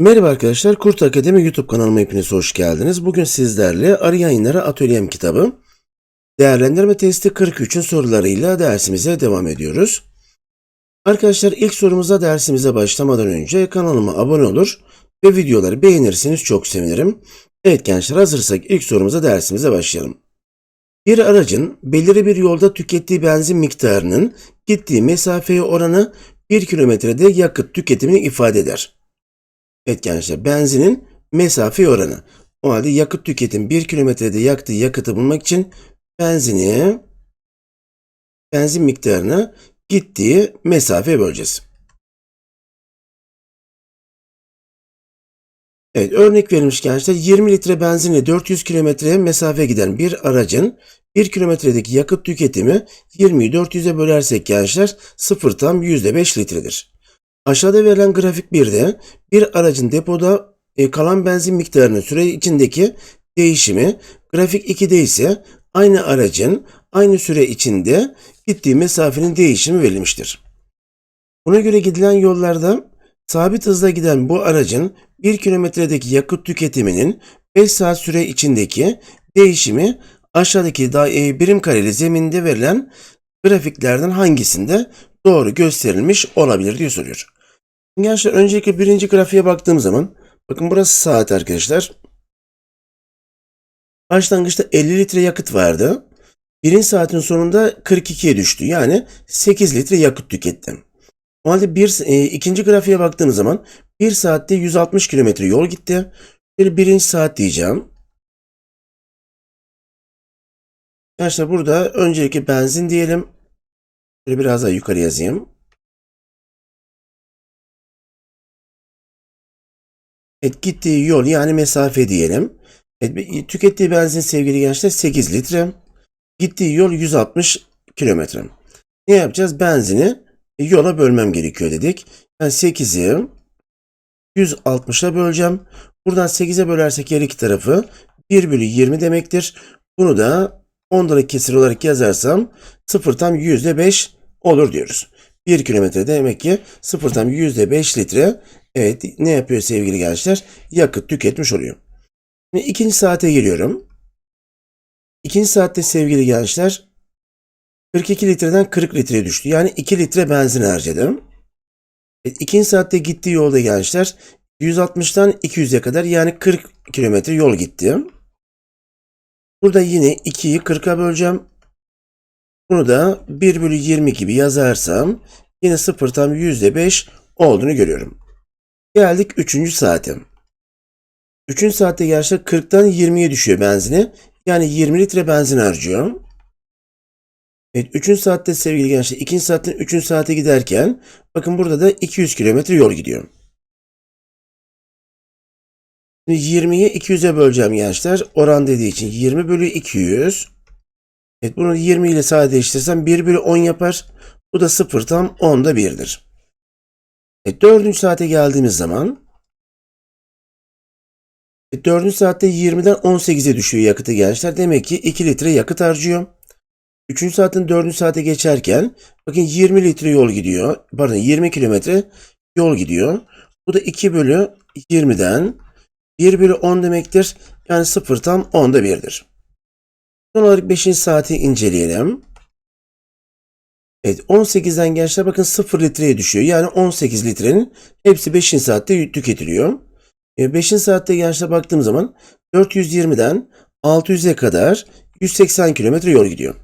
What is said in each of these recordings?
Merhaba arkadaşlar, Kurt Akademi YouTube kanalıma hepiniz hoş geldiniz. Bugün sizlerle Arı Yayınları Atölyem kitabı değerlendirme testi 43'ün sorularıyla dersimize devam ediyoruz. Arkadaşlar ilk sorumuza dersimize başlamadan önce kanalıma abone olur ve videoları beğenirseniz çok sevinirim. Evet gençler hazırsak ilk sorumuza dersimize başlayalım. Bir aracın belirli bir yolda tükettiği benzin miktarının gittiği mesafeye oranı 1 kilometrede yakıt tüketimini ifade eder. Evet gençler benzinin mesafe oranı. O halde yakıt tüketim 1 kilometrede yaktığı yakıtı bulmak için benzini benzin miktarını gittiği mesafeye böleceğiz. Evet örnek verilmiş gençler 20 litre benzinle 400 kilometre mesafe giden bir aracın 1 kilometredeki yakıt tüketimi 20'yi 400'e bölersek gençler 0 tam %5 litredir. Aşağıda verilen grafik 1'de bir aracın depoda e, kalan benzin miktarının süre içindeki değişimi, grafik 2'de ise aynı aracın aynı süre içinde gittiği mesafenin değişimi verilmiştir. Buna göre gidilen yollarda sabit hızla giden bu aracın 1 kilometredeki yakıt tüketiminin 5 saat süre içindeki değişimi aşağıdaki da, e, birim kareli zeminde verilen grafiklerden hangisinde doğru gösterilmiş olabilir diye soruyor. Gençler öncelikle birinci grafiğe baktığım zaman bakın burası saat arkadaşlar. Başlangıçta 50 litre yakıt vardı. Birinci saatin sonunda 42'ye düştü. Yani 8 litre yakıt tükettim. O halde bir, e, ikinci grafiğe baktığım zaman 1 saatte 160 kilometre yol gitti. Bir birinci saat diyeceğim. Arkadaşlar burada öncelikle benzin diyelim. Şöyle biraz daha yukarı yazayım. Evet gittiği yol yani mesafe diyelim. Evet, tükettiği benzin sevgili gençler 8 litre. Gittiği yol 160 kilometre. Ne yapacağız? Benzini yola bölmem gerekiyor dedik. Ben 8'i 160'a böleceğim. Buradan 8'e bölersek her iki tarafı 1 bölü 20 demektir. Bunu da 10'dan kesir olarak yazarsam 0 tam %5 olur diyoruz. 1 kilometre demek ki 0 tam %5 litre Evet ne yapıyor sevgili gençler? Yakıt tüketmiş oluyor. Şimdi ikinci saate geliyorum. İkinci saatte sevgili gençler 42 litreden 40 litreye düştü. Yani 2 litre benzin harcadım. Evet, ikinci saatte gittiği yolda gençler 160'tan 200'e kadar yani 40 kilometre yol gitti. Burada yine 2'yi 40'a böleceğim. Bunu da 1 bölü 20 gibi yazarsam yine 0 tam %5 olduğunu görüyorum. Geldik 3. saate. 3. saatte gençler 40'tan 20'ye düşüyor benzini. Yani 20 litre benzin harcıyor. Evet 3. saatte sevgili gençler 2. saatten 3. saate giderken bakın burada da 200 kilometre yol gidiyor. 20'yi 200'e böleceğim gençler. Oran dediği için 20 bölü 200. Evet bunu 20 ile sadeleştirsem 1 bölü 10 yapar. Bu da 0 tam 10'da 1'dir. E, dördüncü saate geldiğimiz zaman e, dördüncü saatte 20'den 18'e düşüyor yakıtı gençler. Demek ki 2 litre yakıt harcıyor. Üçüncü saatin dördüncü saate geçerken bakın 20 litre yol gidiyor. Pardon 20 kilometre yol gidiyor. Bu da 2 bölü 20'den 1 bölü 10 demektir. Yani 0 tam 10'da 1'dir. Son olarak 5. saati inceleyelim. Evet 18'den gençler bakın 0 litreye düşüyor. Yani 18 litrenin hepsi 5. saatte tüketiliyor. 5. E, saatte gençler baktığım zaman 420'den 600'e kadar 180 kilometre yol gidiyor.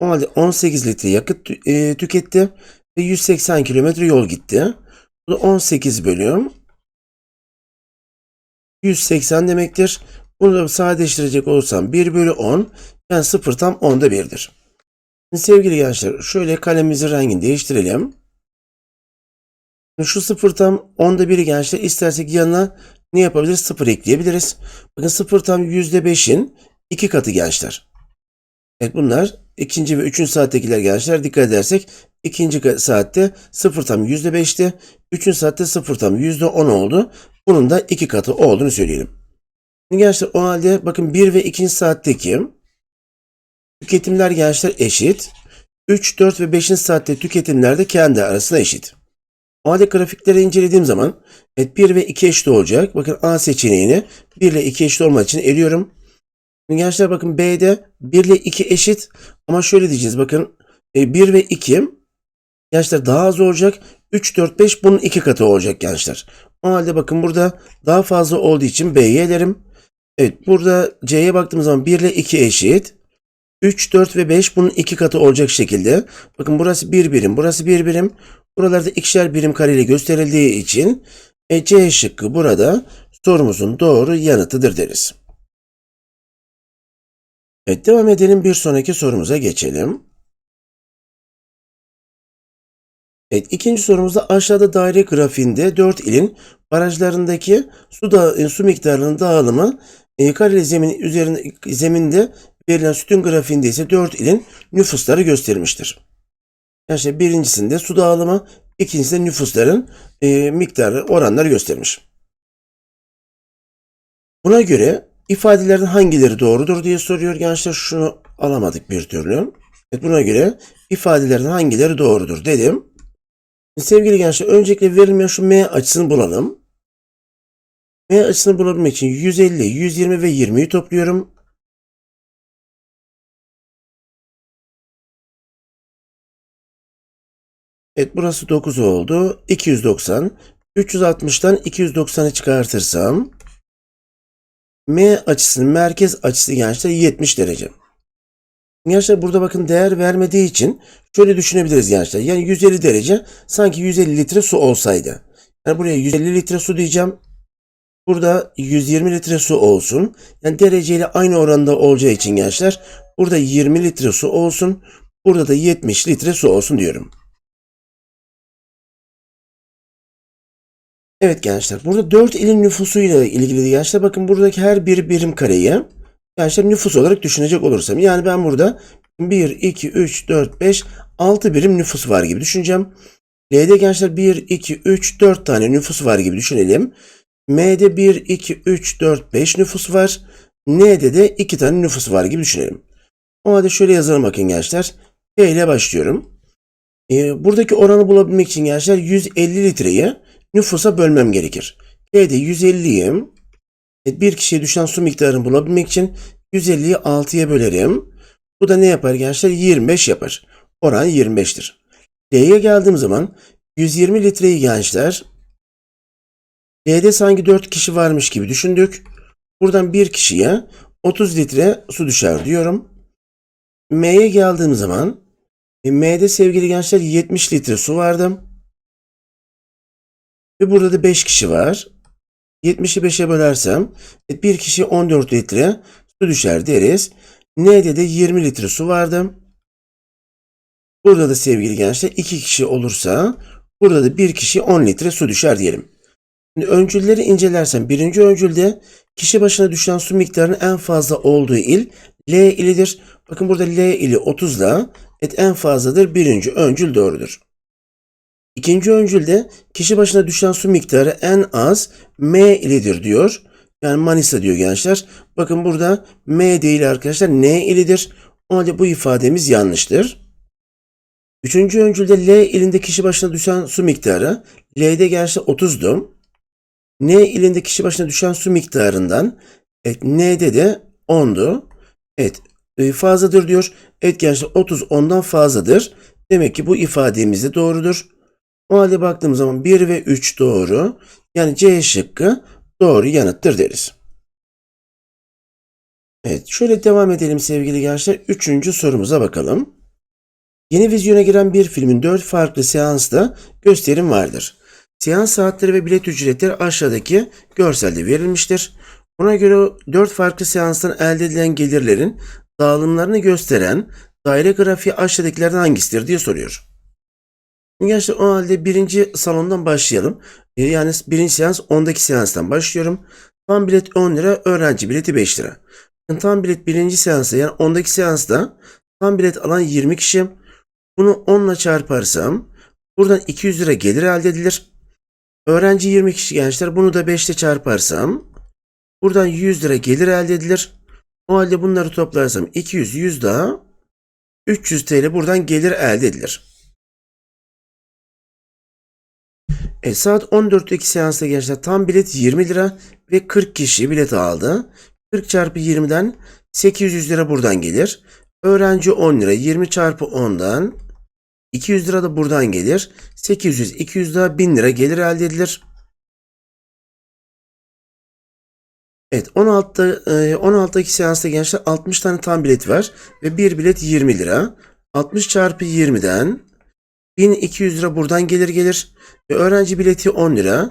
O halde 18 litre yakıt e, tüketti ve 180 kilometre yol gitti. Bu da 18 bölüm 180 demektir. Bunu da sadeleştirecek olursam 1 bölü 10 yani 0 tam 10'da 1'dir. Sevgili gençler şöyle kalemimizin rengini değiştirelim. Şu sıfır tam onda biri gençler istersek yanına ne yapabiliriz? Sıfır ekleyebiliriz. Bakın sıfır tam yüzde beşin iki katı gençler. Evet bunlar ikinci ve üçüncü saattekiler gençler dikkat edersek ikinci saatte sıfır tam yüzde beşti. Üçüncü saatte sıfır tam yüzde on oldu. Bunun da iki katı olduğunu söyleyelim. Şimdi gençler o halde bakın bir ve ikinci saatteki Tüketimler gençler eşit. 3, 4 ve 5. saatte tüketimler de kendi arasında eşit. O halde grafikleri incelediğim zaman evet 1 ve 2 eşit olacak. Bakın A seçeneğini 1 ile 2 eşit olmak için eliyorum. Şimdi gençler bakın B'de 1 ile 2 eşit ama şöyle diyeceğiz bakın e, 1 ve 2 gençler daha az olacak. 3, 4, 5 bunun 2 katı olacak gençler. O halde bakın burada daha fazla olduğu için B'yi elerim. Evet burada C'ye baktığımız zaman 1 ile 2 eşit. 3, 4 ve 5 bunun 2 katı olacak şekilde. Bakın burası 1 birim, burası 1 birim. Buralarda ikişer birim kareyle gösterildiği için e, C şıkkı burada sorumuzun doğru yanıtıdır deriz. Evet devam edelim bir sonraki sorumuza geçelim. Evet ikinci sorumuzda aşağıda daire grafiğinde 4 ilin barajlarındaki su, da, e, su miktarının dağılımı e, kareli zemin üzerinde zeminde verilen sütun grafiğinde ise 4 ilin nüfusları gösterilmiştir. Yani işte birincisinde su dağılımı, ikincisinde nüfusların e, miktarı, oranları göstermiş. Buna göre ifadelerin hangileri doğrudur diye soruyor gençler. Şunu alamadık bir türlü. Evet, buna göre ifadelerin hangileri doğrudur dedim. Sevgili gençler öncelikle verilmeyen şu M açısını bulalım. M açısını bulabilmek için 150, 120 ve 20'yi topluyorum. Evet burası 9 oldu. 290. 360'tan 290'ı çıkartırsam M açısının merkez açısı gençler 70 derece. Gençler burada bakın değer vermediği için şöyle düşünebiliriz gençler. Yani 150 derece sanki 150 litre su olsaydı. Yani buraya 150 litre su diyeceğim. Burada 120 litre su olsun. Yani dereceyle aynı oranda olacağı için gençler burada 20 litre su olsun. Burada da 70 litre su olsun diyorum. Evet gençler burada 4 ilin nüfusuyla ilgili gençler bakın buradaki her bir birim kareyi gençler nüfus olarak düşünecek olursam yani ben burada 1, 2, 3, 4, 5, 6 birim nüfus var gibi düşüneceğim. L'de gençler 1, 2, 3, 4 tane nüfus var gibi düşünelim. M'de 1, 2, 3, 4, 5 nüfus var. N'de de 2 tane nüfus var gibi düşünelim. O halde şöyle yazalım bakın gençler. P ile başlıyorum. Ee, buradaki oranı bulabilmek için gençler 150 litreyi nüfusa bölmem gerekir. P'de 150'yim. Bir kişiye düşen su miktarını bulabilmek için 150'yi 6'ya bölerim. Bu da ne yapar gençler? 25 yapar. Oran 25'tir. D'ye geldiğim zaman 120 litreyi gençler D'de sanki 4 kişi varmış gibi düşündük. Buradan bir kişiye 30 litre su düşer diyorum. M'ye geldiğim zaman e, M'de sevgili gençler 70 litre su vardı. Ve burada da 5 kişi var. 70'i 5'e bölersem e, bir kişi 14 litre su düşer deriz. N'de de 20 litre su vardı. Burada da sevgili gençler 2 kişi olursa burada da bir kişi 10 litre su düşer diyelim. Öncülleri incelersem birinci öncülde kişi başına düşen su miktarının en fazla olduğu il L ilidir. Bakın burada L ili 30 ile et en fazladır. Birinci öncül doğrudur. İkinci öncülde kişi başına düşen su miktarı en az M ilidir diyor. Yani Manisa diyor gençler. Bakın burada M değil arkadaşlar N ilidir. O halde bu ifademiz yanlıştır. Üçüncü öncülde L ilinde kişi başına düşen su miktarı L'de gençler 30'du. N ilinde kişi başına düşen su miktarından evet, N'de de 10'du. Evet e, fazladır diyor. Evet gençler 30 ondan fazladır. Demek ki bu ifademiz de doğrudur. O halde baktığımız zaman 1 ve 3 doğru. Yani C şıkkı doğru yanıttır deriz. Evet şöyle devam edelim sevgili gençler. Üçüncü sorumuza bakalım. Yeni vizyona giren bir filmin 4 farklı seansta gösterim vardır. Seans saatleri ve bilet ücretleri aşağıdaki görselde verilmiştir. Buna göre 4 farklı seanstan elde edilen gelirlerin dağılımlarını gösteren daire grafiği aşağıdakilerden hangisidir diye soruyor. Gençler o halde birinci salondan başlayalım. Ee, yani birinci seans 10'daki seanstan başlıyorum. Tam bilet 10 lira, öğrenci bileti 5 lira. Tam bilet birinci seansta yani 10'daki seansta tam bilet alan 20 kişi. Bunu 10 ile çarparsam buradan 200 lira gelir elde edilir. Öğrenci 20 kişi gençler bunu da 5 ile çarparsam buradan 100 lira gelir elde edilir. O halde bunları toplarsam 200, 100 daha 300 TL buradan gelir elde edilir. E, saat 14'teki seansta gençler tam bilet 20 lira ve 40 kişi bilet aldı. 40 çarpı 20'den 800 lira buradan gelir. Öğrenci 10 lira 20 çarpı 10'dan 200 lira da buradan gelir. 800 200 daha 1000 lira gelir elde edilir. Evet 16'da, e, 16'daki seansta gençler 60 tane tam bilet var ve bir bilet 20 lira. 60 çarpı 20'den 1200 lira buradan gelir gelir. Ve öğrenci bileti 10 lira.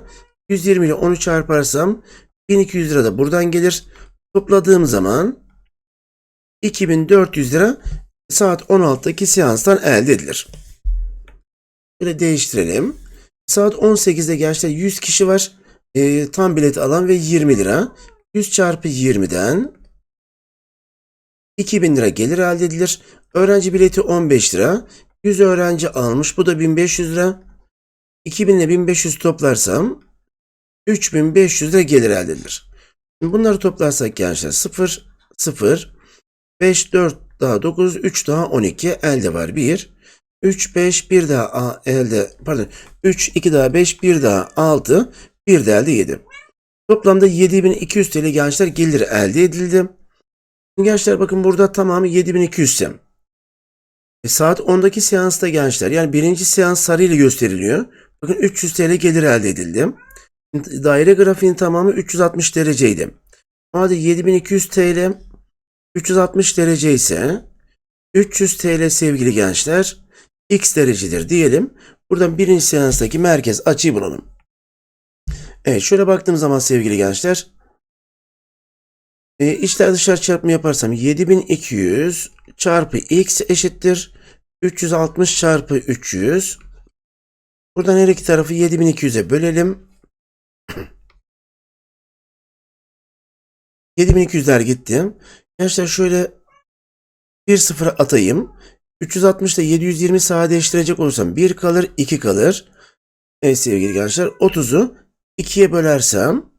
120 ile 10'u çarparsam 1200 lira da buradan gelir. Topladığım zaman 2400 lira saat 16'daki seanstan elde edilir. Böyle değiştirelim. Saat 18'de gençler 100 kişi var. E, tam bilet alan ve 20 lira. 100 çarpı 20'den 2000 lira gelir elde edilir. Öğrenci bileti 15 lira. 100 öğrenci almış. Bu da 1500 lira. 2000 ile 1500 toplarsam 3500 lira gelir elde edilir. Bunları toplarsak gençler 0, 0, 5, 4 daha 9, 3 daha 12 elde var 1. 3, 5, 1 daha elde pardon 3, 2 daha 5, 1 daha 6, 1 de elde 7. Toplamda 7200 TL gençler gelir elde edildi. Gençler bakın burada tamamı 7200 ise. E, saat 10'daki seansta gençler yani birinci seans sarı ile gösteriliyor. Bakın 300 TL gelir elde edildi. Daire grafiğinin tamamı 360 dereceydi. Hadi 7200 TL 360 derece ise 300 TL sevgili gençler x derecedir diyelim. Buradan birinci seanstaki merkez açıyı bulalım. Evet şöyle baktığım zaman sevgili gençler e, içler dışarı çarpımı yaparsam 7200 çarpı x eşittir 360 çarpı 300 buradan her iki tarafı 7200'e bölelim 7200'ler gitti. Gençler şöyle bir sıfır atayım. 360 ile 720 sadeleştirecek olursam 1 kalır 2 kalır. Evet sevgili gençler 30'u 2'ye bölersem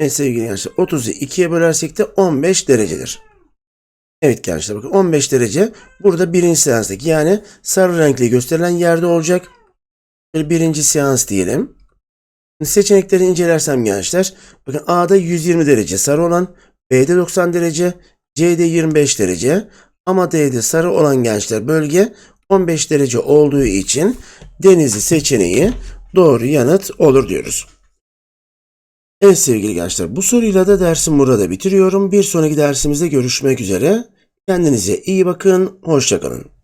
Evet sevgili gençler 30'u 2'ye bölersek de 15 derecedir. Evet gençler bakın 15 derece burada birinci seanstaki yani sarı renkli gösterilen yerde olacak. Birinci seans diyelim. Seçenekleri incelersem gençler bakın A'da 120 derece sarı olan B'de 90 derece C'de 25 derece ama D'de sarı olan gençler bölge 15 derece olduğu için Denizli seçeneği doğru yanıt olur diyoruz. Evet sevgili gençler bu soruyla da dersim burada bitiriyorum. Bir sonraki dersimizde görüşmek üzere. Kendinize iyi bakın. Hoşçakalın.